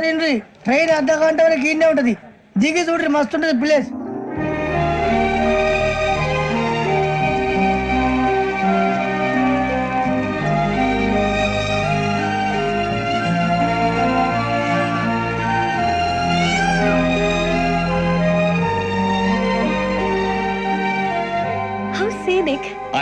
ఒకసారి ట్రైన్ అర్ధ గంట వరకు ఇన్నే ఉంటది. దిగి చూడ్రి మస్తు ఉంటుంది ప్లేస్.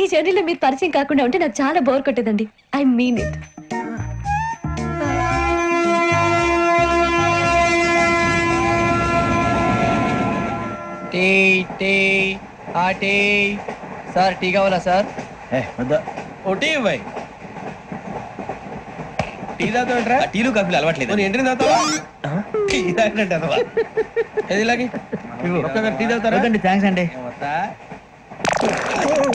ఈ జర్నీలో మీరు పరిచయం కాకుండా ఉంటే నాకు చాలా bore కొట్టేదండి. I mean it tea tea ఆ టీ. సార్ టీ కావాలా సార్? ఒకటి ఇవ్వాయి టీ తాగుతాంట్రా టీలు కాఫీలు అలవాట్లేదు నేను ఎంట్రీ తాగుతావా? టీ తాగినట్టు అదవా ఏది ఇలాగి? ఒక్కొక్కరు టీ తాగుతారా? థ్యాంక్స్ అండి.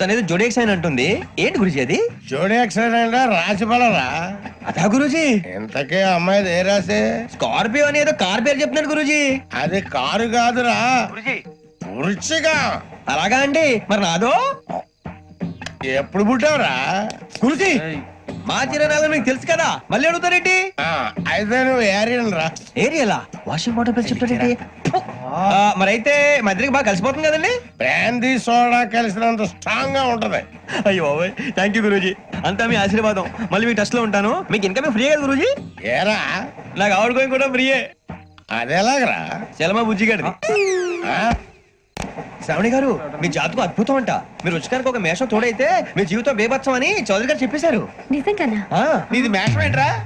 తనేదో జోడేక్స్ అని అంటుంది. ఏంటి గురుజీ అది? జోడి యాక్సిడెంట్ రాసి రా అదా గురుజీ? ఇంతకీ ఆ అమ్మాయిది ఏ రాసి స్కార్పియో అని ఏదో కార్ పేరు చెప్తున్నాడు గురుజీ. అది కారు కాదురా. వృచ్చిగా అలాగా అండి. మరి నాదో? ఎప్పుడు పుట్టావురా? గురుజీ మా చిరనాలు మీకు తెలుసు కదా. మళ్ళీ అడుగుతారేంటి? ఆ, అయితే నువ్వు ఏరియన్ రా ఏరియలా? వాషింగ్ వాటర్ పేరు చెప్తాడేంటి? మరి అయితే మా ఇద్దరికి బాగా కలిసిపోతుంది కదండి? బ్రాందీ సోడా కలిసినంత స్ట్రాంగ్గా ఉంటది. అయ్యో థ్యాంక్ యూ గురూజీ. అంతా మీ ఆశీర్వాదం. మళ్ళీ మీ టచ్లో ఉంటాను. మీకు ఇంకా ఫ్రీ కదా గురూజీ? ఏరా? నాకు ఆవిడ గోయింగ్ కూడా ఫ్రీయే అదెలాగరా చలమా బుజ్జి గారిది. ఆ? శ్రావణి గారు మీ జాతకం అద్భుతం అంట. మీరు రుచికానికి ఒక మేషం తోడైతే మీ జీవితం బేబత్సం అని చౌదరి గారు చెప్పేశారు. నీది మేషం ఏంట్రా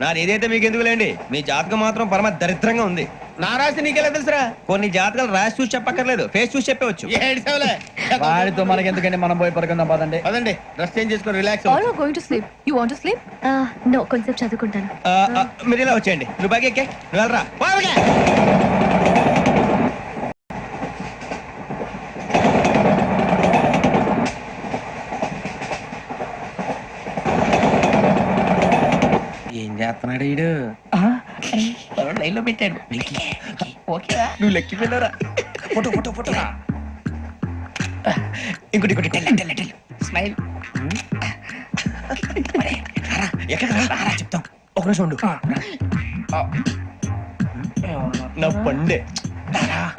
నాది ఏదైతే మీకు ఎందుకు లేండి మీ జాతకం మాత్రం పరమ దరిద్రంగా ఉంది. నా రాసి నీకెలా తెలుసురా? కొన్ని జాతకాలు రాసి చూసి చెప్పక్కర్లేదు. ఫేస్ చూసి చెప్పవచ్చు. ఏడ్చావులే? వాడితో మనకి ఎందుకండి మనం పోయి పడుకుందాం పదండి. పదండి. డ్రెస్ చేంజ్ చేసుకొని రిలాక్స్ sleep? నో కొంచెం చదువుకుంటాను. మీరు ఇలా వచ్చేయండి. నువ్వు బాగా ఎక్కే. నువ్వు వెళ్ళరా. బాగా ఏం చేస్తున్నాడు వీడు లైన్లో పెట్టాడు నువ్వు లెక్కి వెళ్ళరా? Photo photo photo. ఇంకోటి ఇంకోటి. Tell tell tell. స్మైల్. ఎక్కడ రా? చెప్తాం. ఒక నిమిషం ఉండు. నా పండే. రా.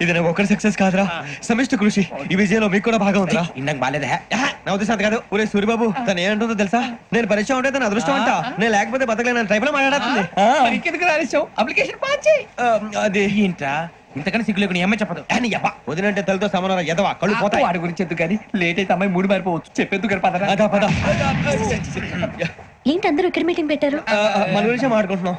ఇది నాకు ఒక్కరి సక్సెస్ కాదురా సమిష్టి కృషి ఈ విజయంలో మీకు కూడా భాగం ఉందిరా ఇందాక బాగాలేదా నా ఉద్దేశం అంత కాదు ఊరే సూర్యబాబు తను ఏమంటుందో తెలుసా నేను పరిచయం ఉంటే తన అదృష్టం అంట నేను లేకపోతే బతకలేను ట్రైబ్లో మాట్లాడుతుంది అది ఏంట్రా ఇంతకన్నా సిగ్గు లేకుండా ఏమై చెప్పదు అని యబ్బా వదినంటే తలతో సమానం ఎదవా కళ్ళు పోతాయి వాడి గురించి ఎందుకు కానీ లేట్ అయితే అమ్మాయి మూడు మారిపోవచ్చు చెప్పేందుకు గారు పద ఏంటి అందరూ ఇక్కడ మీటింగ్ పెట్టారు మన గురించి మాట్లాడుకుంటున్నాం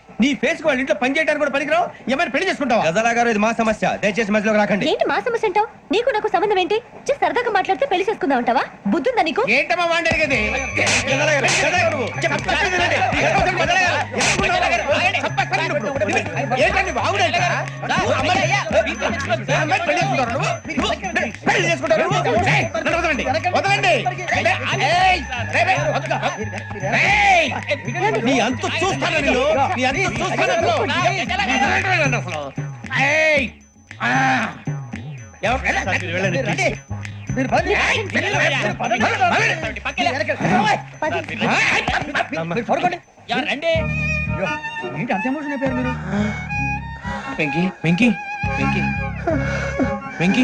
నీ ఫేస్ వాళ్ళ ఇంట్లో పని చేయడానికి కూడా పనికిరావు ఏమైనా పెళ్ళి చేసుకుంటావా గజాలా గారు ఇది మా సమస్య దయచేసి మధ్యలోకి రాకండి ఏంటి మా సమస్య అంటావు నీకు నాకు సంబంధం ఏంటి just సరదాగా మాట్లాడితే పెళ్ళి చేసుకుందాం అంటావా బుద్ధుందా నీకు ఏంటమ్మా వాడి అడిగేది గజాలా గారు, గజాలా గారు నువ్వు. చెప్పు, చెప్పేది వినండి. గజాలా గారు, ఏంటండి బాగుండేట పెళ్ళి చేసుకుంటారు నువ్వు పెళ్ళి చేసుకుంటారు వదలండి వదలండి నీ అంత చూస్తాను నేను నీ అంత చూస్తాను అసలు. వెళ్ళండి. ఏంటి అంత ఎమోషన్ అయిపోయారు మీరు వెంకీ వెంకీ వెంకీ వెంకీ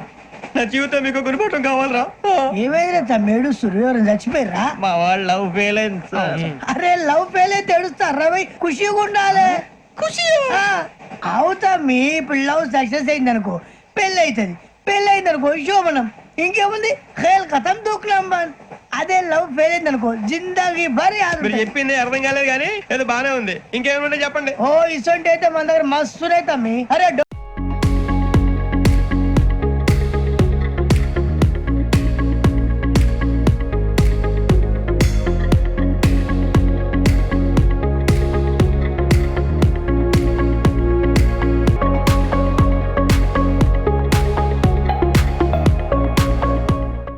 నా జీవితం మీకు గురిపటం కావాలరా. ఏమైందిరా తమ్మేడు సూర్యవరం చచ్చిపోయిరా మా వాళ్ళు లవ్ ఫెయిల్ అయింది సార్ అరే లవ్ ఫెయిల్ అయితే ఏడుస్తారా భయ్ ఖుషిగా ఉండాలి. ఖుషి? అవుతా మీ లవ్ సక్సెస్ అయింది అనుకో పెళ్ళి అవుతుంది పెళ్ళి అయింది అనుకో శోభనం. ఇంకేముంది? ఖేల్ కథం దూకునాం బాన్. అదే లవ్ ఫెయిల్ అయింది అనుకో జిందాగీ భారీ మీరు చెప్పింది అర్థం కాలేదు కానీ ఏదో బానే ఉంది. ఇంకేమైనా చెప్పండి. ఓ ఇసొంటి అయితే మన దగ్గర మస్తు తమ్మి. అరే